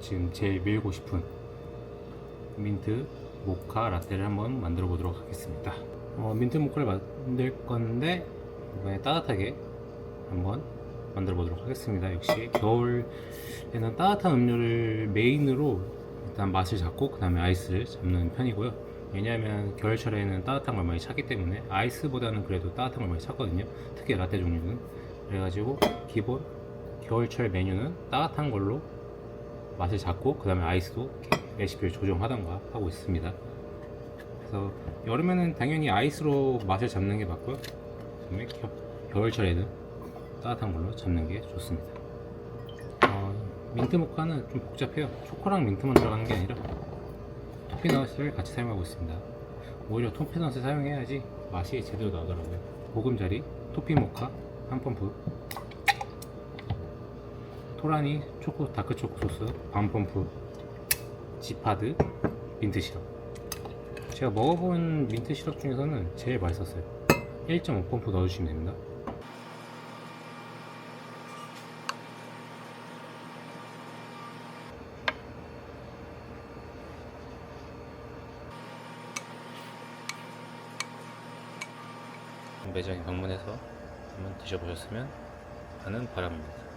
지금 제일 밀고 싶은 민트 모카 라떼를 한번 만들어 보도록 하겠습니다. 어, 민트 모카를 만들 건데 이번에 따뜻하게 한번 만들어 보도록 하겠습니다. 역시 겨울에는 따뜻한 음료를 메인으로 일단 맛을 잡고 그 다음에 아이스를 잡는 편이고요. 왜냐하면 겨울철에는 따뜻한 걸 많이 찾기 때문에 아이스보다는 그래도 따뜻한 걸 많이 찾거든요. 특히 라떼 종류는 그래가지고 기본 겨울철 메뉴는 따뜻한 걸로 맛을 잡고 그 다음에 아이스도 레시피를 조정하던가 하고 있습니다. 그래서 여름에는 당연히 아이스로 맛을 잡는 게 맞고요. 겨, 겨울철에는 따뜻한 걸로 잡는 게 좋습니다. 어, 민트 모카는 좀 복잡해요. 초코랑 민트만 들어가는 게 아니라 토피넛을 같이 사용하고 있습니다. 오히려 토피넛을 사용해야지 맛이 제대로 나더라고요. 보금자리, 토피 모카, 한 펌프, 토라니 초코 다크 초코 소스, 반 펌프, 지파드, 민트 시럽. 제가 먹어본 민트 시럽 중에서는 제일 맛있었어요. 1.5펌프 넣어주시면 됩니다. 매장에 방문해서 한번 드셔보셨으면 하는 바람입니다.